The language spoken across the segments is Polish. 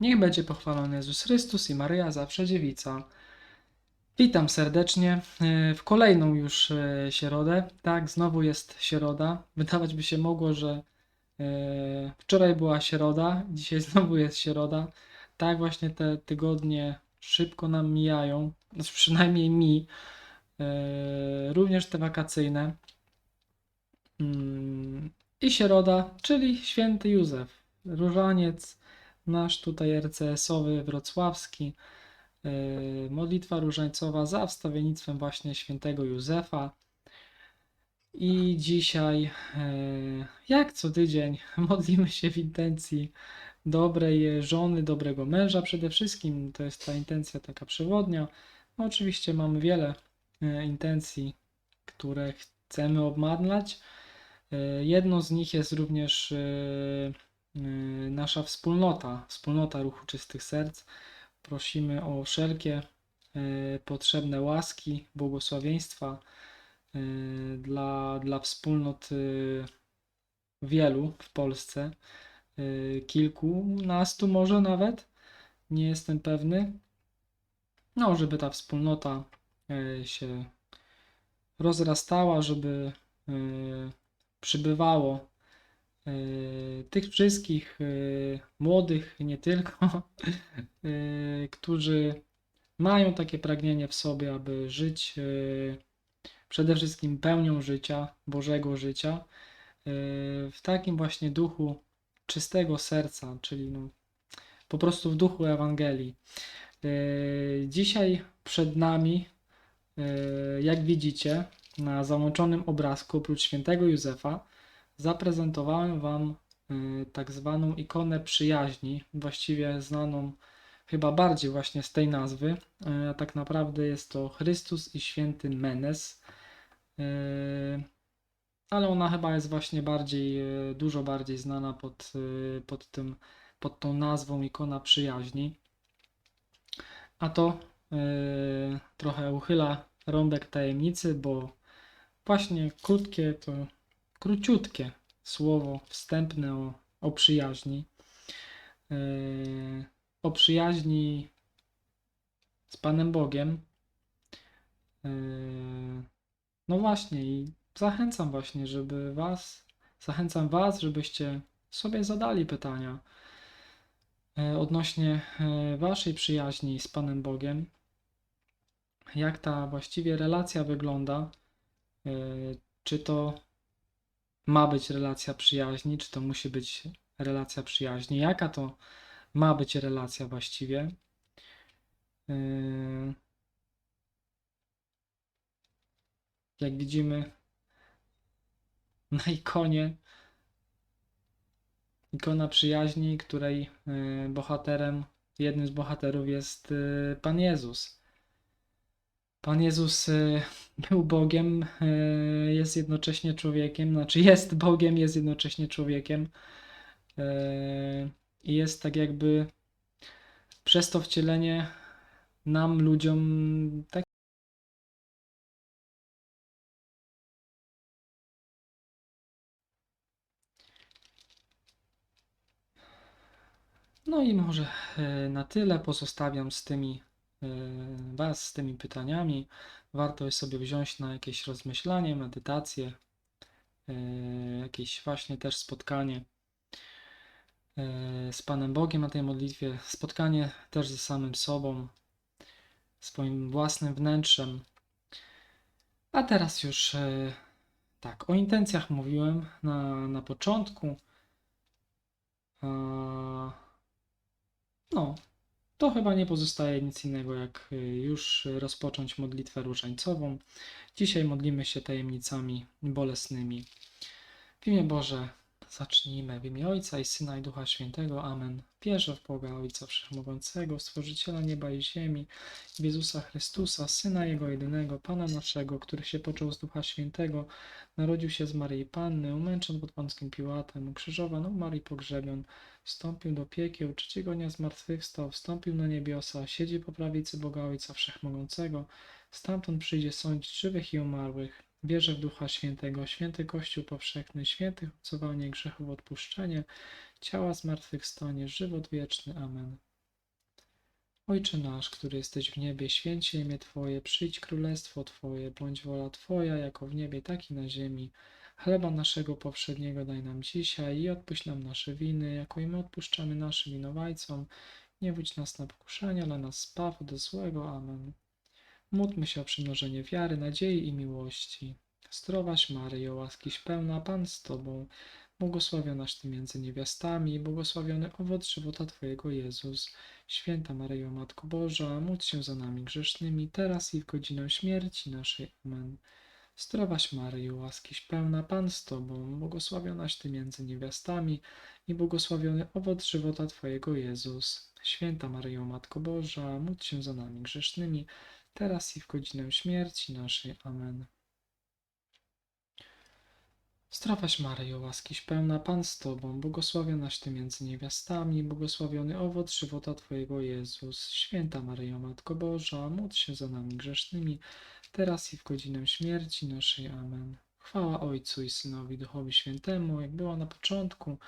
Niech będzie pochwalony Jezus Chrystus i Maryja zawsze dziewica. Witam serdecznie e, w kolejną już e, środę. Tak, znowu jest środa. Wydawać by się mogło, że e, wczoraj była środa, dzisiaj znowu jest środa. Tak, właśnie te tygodnie szybko nam mijają, znaczy przynajmniej mi. Również te wakacyjne. Mm, I środa, czyli święty Józef, różaniec, nasz tutaj RCS-owy wrocławski. Yy, Modlitwa różańcowa za wstawiennictwem właśnie świętego Józefa. I dzisiaj, yy, jak co tydzień, modlimy się w intencji dobrej żony, dobrego męża przede wszystkim. To jest ta intencja taka przewodnia. No, oczywiście mamy wiele yy, intencji, które chcemy obmadlać. Jedną z nich jest również nasza wspólnota, wspólnota Ruchu Czystych Serc prosimy o wszelkie e, potrzebne łaski, błogosławieństwa e, dla, dla wspólnot wielu w Polsce, kilkunastu może nawet, nie jestem pewny. No, żeby ta wspólnota się rozrastała, żeby przybywało tych wszystkich e, młodych, nie tylko, y, którzy mają takie pragnienie w sobie, aby żyć przede wszystkim pełnią życia, Bożego życia, w takim właśnie duchu czystego serca, czyli no, po prostu w duchu Ewangelii. Dzisiaj przed nami, jak widzicie, na załączonym obrazku, oprócz świętego Józefa, zaprezentowałem Wam y, tak zwaną ikonę przyjaźni, właściwie znaną chyba bardziej właśnie z tej nazwy, y, tak naprawdę jest to Chrystus i święty Menes, Y, ale ona chyba jest właśnie bardziej, dużo bardziej znana pod, pod tym, pod tą nazwą ikona przyjaźni. A to trochę uchyla rąbek tajemnicy, bo właśnie krótkie to króciutkie słowo wstępne o, o przyjaźni. Yy, o przyjaźni z Panem Bogiem. Yy, no właśnie, i zachęcam właśnie, żeby Was, zachęcam Was, żebyście sobie zadali pytania yy, odnośnie Waszej przyjaźni z Panem Bogiem. Jak ta właściwie relacja wygląda? Czy to ma być relacja przyjaźni, czy to musi być relacja przyjaźni, jaka to ma być relacja właściwie. Yy, Jak widzimy na ikonie, ikona przyjaźni, której yy, bohaterem, jednym z bohaterów jest yy, Pan Jezus. Pan Jezus y, był Bogiem, y, jest jednocześnie człowiekiem, znaczy jest Bogiem, jest jednocześnie człowiekiem. y, I jest tak jakby przez to wcielenie nam, ludziom, tak No i może na tyle pozostawiam z tymi Was z tymi pytaniami. Warto jest sobie wziąć na jakieś rozmyślanie, medytację, y, jakieś właśnie też spotkanie y, z Panem Bogiem na tej modlitwie, spotkanie też ze samym sobą, swoim własnym wnętrzem. A teraz już tak, o intencjach mówiłem na, na początku. No, to chyba nie pozostaje nic innego, jak y, już rozpocząć modlitwę różańcową. Dzisiaj modlimy się tajemnicami bolesnymi. W imię Boże, zacznijmy. W imię Ojca i Syna i Ducha Świętego. Amen. Wierzę w Boga Ojca Wszechmogącego, Stworzyciela nieba i ziemi, w Jezusa Chrystusa, Syna Jego jedynego, Pana naszego, który się począł z Ducha Świętego, narodził się z Maryi Panny, umęczon pod Pąckim Piłatem, ukrzyżowan, umarł i pogrzebion, wstąpił do piekieł, trzeciego dnia zmartwychwstał, wstąpił na niebiosa, siedzi po prawicy Boga Ojca Wszechmogącego, stamtąd przyjdzie sądzić żywych i umarłych. Wierzę w Ducha Świętego, święty Kościół powszechny, świętych obcowanie grzechów odpuszczenie, ciała zmartwychwstanie, żywot wieczny. Amen. Ojcze nasz, który jesteś w niebie, święć imię Twoje, przyjdź królestwo Twoje, bądź wola Twoja, jako w niebie, tak i na ziemi. Chleba naszego powszedniego daj nam dzisiaj i odpuść nam nasze winy, jako i my odpuszczamy naszym winowajcom. Nie wódź nas na pokuszenie, ale nas zbaw od złego. Amen. Módlmy się o przymnożenie wiary, nadziei i miłości. Zdrowaś Maryjo, łaskiś pełna, Pan z Tobą, błogosławionaś Ty między niewiastami i błogosławiony owoc żywota Twojego Jezus. Święta Maryjo, Matko Boża, módl się za nami grzesznymi, teraz i w godzinę śmierci naszej. Amen. Zdrowaś Maryjo, łaskiś pełna, Pan z Tobą, błogosławionaś Ty między niewiastami i błogosławiony owoc żywota Twojego Jezus. Święta Maryjo, Matko Boża, módl się za nami grzesznymi, teraz i w godzinę śmierci naszej. Amen. Zdrowaś Maryjo, łaskiś pełna, Pan z Tobą, błogosławionaś Ty między niewiastami, błogosławiony owoc żywota Twojego Jezus. Święta Maryjo, Matko Boża, módl się za nami grzesznymi, teraz i w godzinę śmierci naszej. Amen. Chwała Ojcu i Synowi, Duchowi Świętemu, jak była na początku,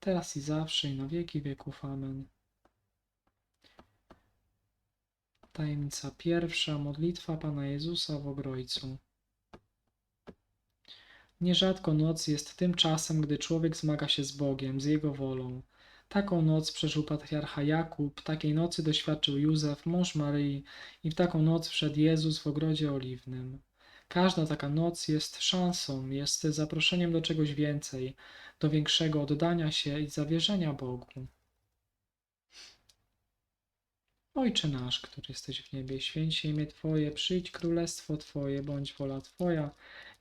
teraz i zawsze i na wieki wieków. Amen. Tajemnica pierwsza, modlitwa Pana Jezusa w Ogrojcu. Nierzadko noc jest tym czasem, gdy człowiek zmaga się z Bogiem, z Jego wolą. Taką noc przeżył patriarcha Jakub, takiej nocy doświadczył Józef, mąż Maryi i w taką noc wszedł Jezus w ogrodzie oliwnym. Każda taka noc jest szansą, jest zaproszeniem do czegoś więcej, do większego oddania się i zawierzenia Bogu. Ojcze nasz, który jesteś w niebie, święć się imię Twoje, przyjdź królestwo Twoje, bądź wola Twoja,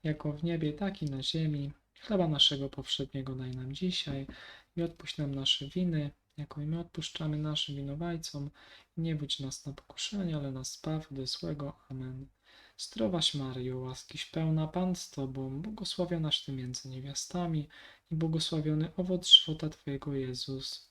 jako w niebie, tak i na ziemi. Chleba naszego powszedniego daj nam dzisiaj i odpuść nam nasze winy, jako i my odpuszczamy naszym winowajcom. Nie wódź nas na pokuszenie, ale nas zbaw od złego. Amen. Zdrowaś Maryjo, łaskiś pełna, Pan z Tobą, błogosławionaś Ty między niewiastami i błogosławiony owoc żywota Twojego Jezus.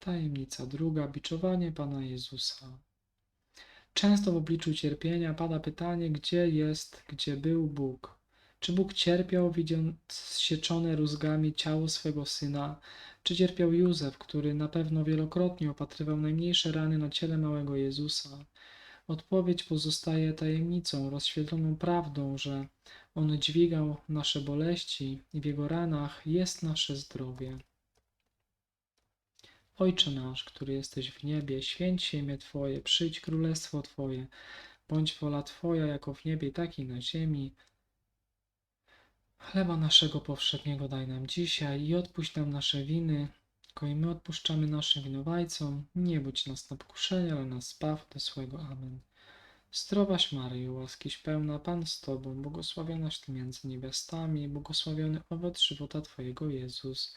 Tajemnica druga, biczowanie Pana Jezusa. Często w obliczu cierpienia pada pytanie, gdzie jest, gdzie był Bóg? Czy Bóg cierpiał, widząc zsieczone rózgami ciało swego syna? Czy cierpiał Józef, który na pewno wielokrotnie opatrywał najmniejsze rany na ciele małego Jezusa? Odpowiedź pozostaje tajemnicą, rozświetloną prawdą, że On dźwigał nasze boleści i w Jego ranach jest nasze zdrowie. Ojcze nasz, który jesteś w niebie, święć się imię Twoje, przyjdź królestwo Twoje, bądź wola Twoja jako w niebie, tak i na ziemi. Chleba naszego powszedniego daj nam dzisiaj i odpuść nam nasze winy, jako i my odpuszczamy naszym winowajcom. Nie budź nas na pokuszenie, ale nas zbaw do złego. Amen. Zdrowaś Maryjo, łaskiś pełna, Pan z Tobą, błogosławionaś Ty między niewiastami, błogosławiony owoc żywota Twojego Jezus.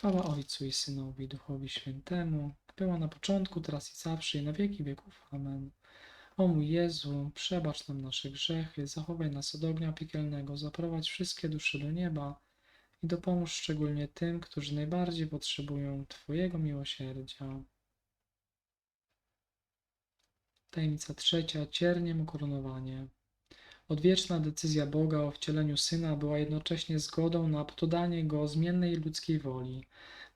Chwała Ojcu i Synowi Duchowi Świętemu, była na początku, teraz i zawsze i na wieki wieków. Amen. O mój Jezu, przebacz nam nasze grzechy, zachowaj nas od ognia piekielnego, zaprowadź wszystkie dusze do nieba i dopomóż szczególnie tym, którzy najbardziej potrzebują Twojego miłosierdzia. Tajemnica trzecia, cierniem ukoronowanie. Odwieczna decyzja Boga o wcieleniu Syna była jednocześnie zgodą na poddanie Go zmiennej ludzkiej woli.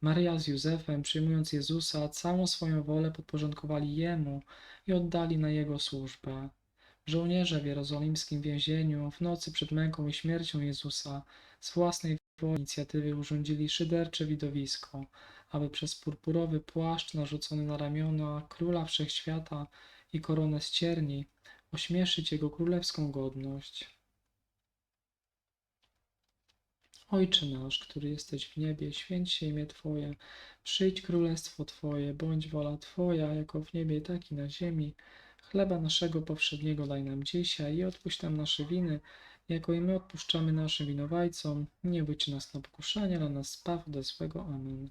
Maryja z Józefem, przyjmując Jezusa, całą swoją wolę podporządkowali Jemu i oddali na Jego służbę. Żołnierze w jerozolimskim więzieniu w nocy przed męką i śmiercią Jezusa z własnej woli inicjatywy urządzili szydercze widowisko, aby przez purpurowy płaszcz narzucony na ramiona króla wszechświata i koronę z cierni ośmieszyć jego królewską godność. Ojcze nasz, który jesteś w niebie, święć się imię Twoje, przyjdź królestwo Twoje, bądź wola Twoja, jako w niebie, tak i na ziemi. Chleba naszego powszedniego daj nam dzisiaj i odpuść nam nasze winy, jako i my odpuszczamy naszym winowajcom. Nie bójcie nas na pokuszenie, ale nas zbaw do złego. Amen.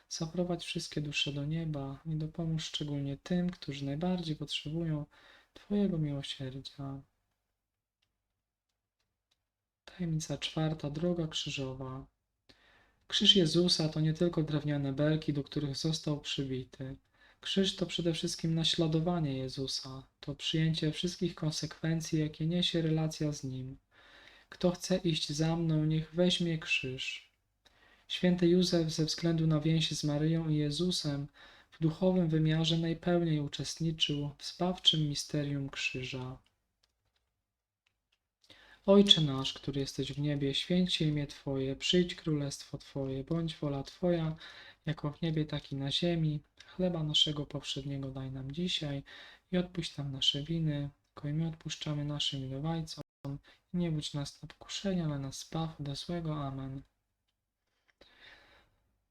zaprowadź wszystkie dusze do nieba i dopomóż szczególnie tym, którzy najbardziej potrzebują Twojego miłosierdzia. Tajemnica czwarta, droga krzyżowa. Krzyż Jezusa to nie tylko drewniane belki, do których został przybity. Krzyż to przede wszystkim naśladowanie Jezusa, to przyjęcie wszystkich konsekwencji, jakie niesie relacja z Nim. Kto chce iść za mną, niech weźmie krzyż. Święty Józef ze względu na więź z Maryją i Jezusem w duchowym wymiarze najpełniej uczestniczył w zbawczym misterium krzyża. Ojcze nasz, który jesteś w niebie, święć imię Twoje, przyjdź królestwo Twoje, bądź wola Twoja, jako w niebie, tak i na ziemi. Chleba naszego powszedniego daj nam dzisiaj i odpuść nam nasze winy, jako i my odpuszczamy naszym winowajcom. I nie budź nas na pokuszenie, ale nas zbaw ode złego. Amen.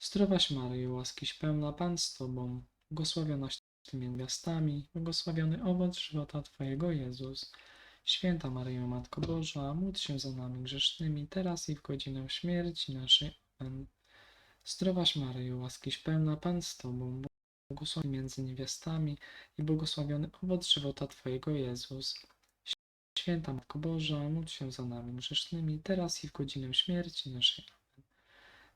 Zdrowaś Maryjo, łaskiś pełna Pan z Tobą, błogosławionaś Ty między niewiastami, błogosławiony owoc żywota Twojego Jezus. Święta Maryjo, Matko Boża, módl się za nami grzesznymi, teraz i w godzinę śmierci naszej. Amen. Zdrowaś Maryjo, łaskiś pełna Pan z Tobą, błogosławiony między niewiastami i błogosławiony owoc żywota Twojego Jezus. Święta Matko Boża, módl się za nami grzesznymi, teraz i w godzinę śmierci naszej.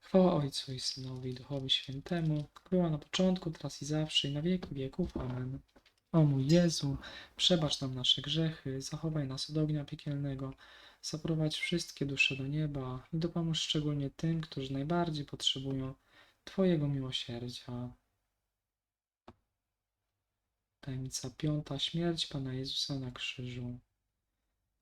Chwała Ojcu i Synowi Duchowi Świętemu, była na początku, teraz i zawsze, i na wieki wieków. Amen. O mój Jezu, przebacz nam nasze grzechy, zachowaj nas od ognia piekielnego, zaprowadź wszystkie dusze do nieba i dopomóż szczególnie tym, którzy najbardziej potrzebują Twojego miłosierdzia. Tajemnica piąta. Śmierć Pana Jezusa na krzyżu.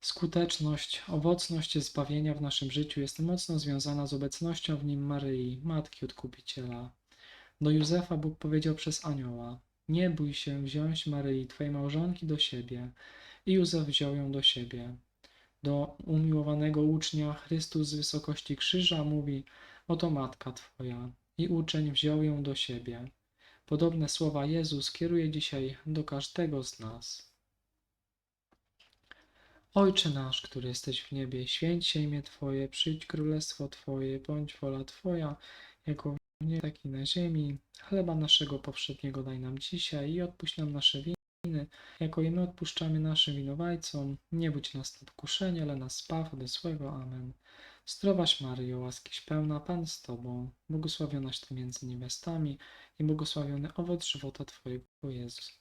Skuteczność, owocność zbawienia w naszym życiu jest mocno związana z obecnością w nim Maryi, Matki Odkupiciela. Do Józefa Bóg powiedział przez anioła: Nie bój się wziąć Maryi, Twojej małżonki, do siebie. I Józef wziął ją do siebie. Do umiłowanego ucznia Chrystus z wysokości krzyża mówi: Oto matka Twoja. I uczeń wziął ją do siebie. Podobne słowa Jezus kieruje dzisiaj do każdego z nas. Ojcze nasz, który jesteś w niebie, święć się imię Twoje, przyjdź królestwo Twoje, bądź wola Twoja, jako w niebie, tak i na ziemi. Chleba naszego powszedniego daj nam dzisiaj i odpuść nam nasze winy, jako i my odpuszczamy naszym winowajcom. Nie budź nas na pokuszenie, ale nas zbaw ode złego. Amen. Zdrowaś Maryjo, łaskiś pełna, Pan z Tobą, błogosławionaś Ty między niewiastami i błogosławiony owoc żywota Twojego Jezus.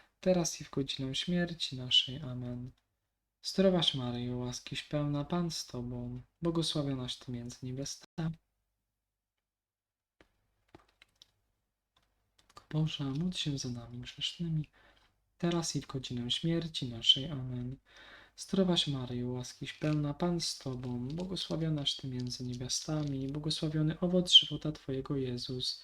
teraz i w godzinę śmierci naszej. Amen. Zdrowaś Maryjo, łaskiś pełna, Pan z Tobą, błogosławionaś Ty między niewiastami. Boża, módl się za nami grzesznymi, teraz i w godzinę śmierci naszej. Amen. Zdrowaś Maryjo, łaskiś pełna, Pan z Tobą, błogosławionaś Ty między niewiastami, błogosławiony owoc żywota Twojego Jezus.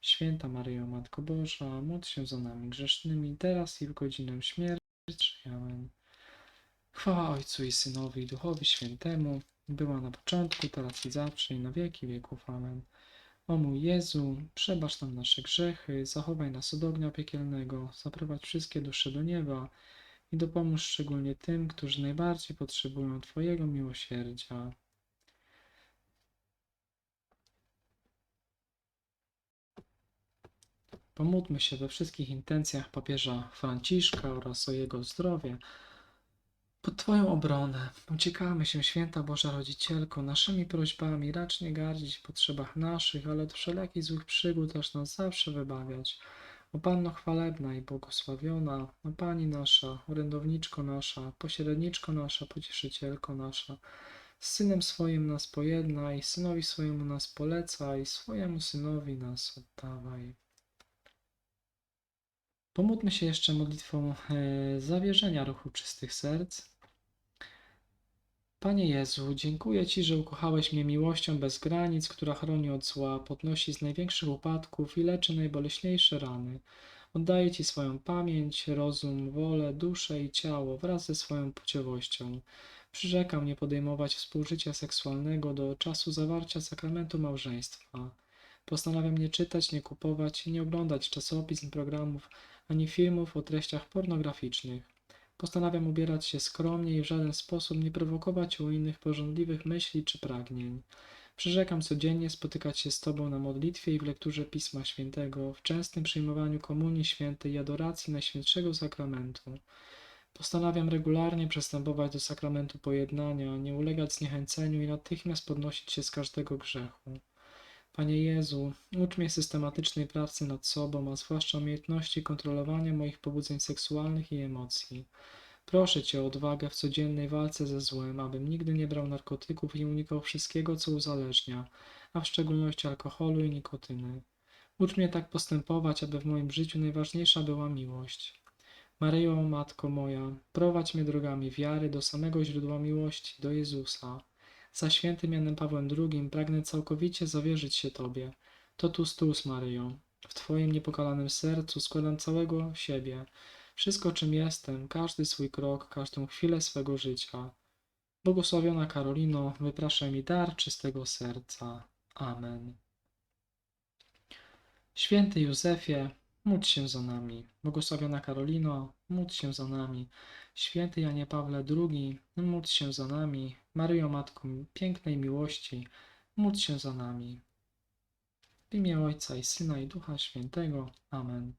Święta Maryjo, Matko Boża, módl się za nami grzesznymi, teraz i w godzinę śmierci. Amen. Chwała Ojcu i Synowi i Duchowi Świętemu, była na początku, teraz i zawsze i na wieki wieków. Amen. O mój Jezu, przebacz nam nasze grzechy, zachowaj nas od ognia piekielnego, zaprowadź wszystkie dusze do nieba i dopomóż szczególnie tym, którzy najbardziej potrzebują Twojego miłosierdzia. Pomódlmy się we wszystkich intencjach papieża Franciszka oraz o jego zdrowie. Pod Twoją obronę uciekamy się, święta Boża Rodzicielko, naszymi prośbami, racz nie gardzić w potrzebach naszych, ale od wszelakich złych przygód aż nas zawsze wybawiać. O Panno chwalebna i błogosławiona, o Pani nasza, orędowniczko nasza, pośredniczko nasza, pocieszycielko nasza, z Synem swoim nas pojedna i Synowi swojemu nas poleca i swojemu Synowi nas oddawaj. Pomódlmy się jeszcze modlitwą e, zawierzenia ruchu czystych serc. Panie Jezu, dziękuję Ci, że ukochałeś mnie miłością bez granic, która chroni od zła, podnosi z największych upadków i leczy najboleśniejsze rany. Oddaję Ci swoją pamięć, rozum, wolę, duszę i ciało wraz ze swoją płciowością. Przyrzekam nie podejmować współżycia seksualnego do czasu zawarcia sakramentu małżeństwa. Postanawiam nie czytać, nie kupować i nie oglądać czasopism, programów ani filmów o treściach pornograficznych. Postanawiam ubierać się skromnie i w żaden sposób nie prowokować u innych porządliwych myśli czy pragnień. Przyrzekam codziennie spotykać się z Tobą na modlitwie i w lekturze Pisma Świętego, w częstym przyjmowaniu Komunii Świętej i adoracji Najświętszego Sakramentu. Postanawiam regularnie przystępować do sakramentu pojednania, nie ulegać zniechęceniu i natychmiast podnosić się z każdego grzechu. Panie Jezu, ucz mnie systematycznej pracy nad sobą, a zwłaszcza umiejętności kontrolowania moich pobudzeń seksualnych i emocji. Proszę Cię o odwagę w codziennej walce ze złem, abym nigdy nie brał narkotyków i unikał wszystkiego, co uzależnia, a w szczególności alkoholu i nikotyny. Ucz mnie tak postępować, aby w moim życiu najważniejsza była miłość. Maryjo, Matko moja, prowadź mnie drogami wiary do samego źródła miłości, do Jezusa. Za świętym Janem Pawłem II pragnę całkowicie zawierzyć się Tobie. Totus tuus, Maryjo. W Twoim niepokalanym sercu składam całego siebie, wszystko czym jestem, każdy swój krok, każdą chwilę swego życia. Błogosławiona Karolino, wypraszaj mi dar czystego serca. Amen. Święty Józefie, módl się za nami. Błogosławiona Karolino, módl się za nami. Święty Janie Pawle II, módl się za nami. Maryjo Matko pięknej miłości, módl się za nami. W imię Ojca i Syna i Ducha Świętego. Amen.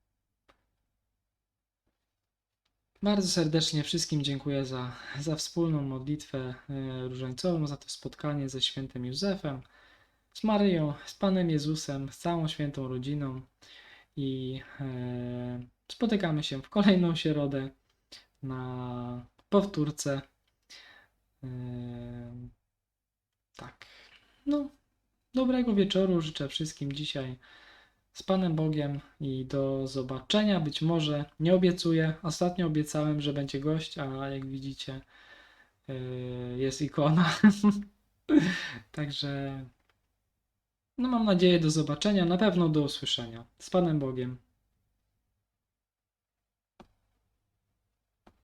Bardzo serdecznie wszystkim dziękuję za, za wspólną modlitwę e, różańcową, za to spotkanie ze świętym Józefem, z Maryją, z Panem Jezusem, z całą świętą rodziną i e, spotykamy się w kolejną środę na powtórce. Tak. No, dobrego wieczoru życzę wszystkim dzisiaj z Panem Bogiem i do zobaczenia. Być może nie obiecuję. Ostatnio obiecałem, że będzie gość, a jak widzicie, e, jest ikona. Także no mam nadzieję do zobaczenia, na pewno do usłyszenia. Z Panem Bogiem.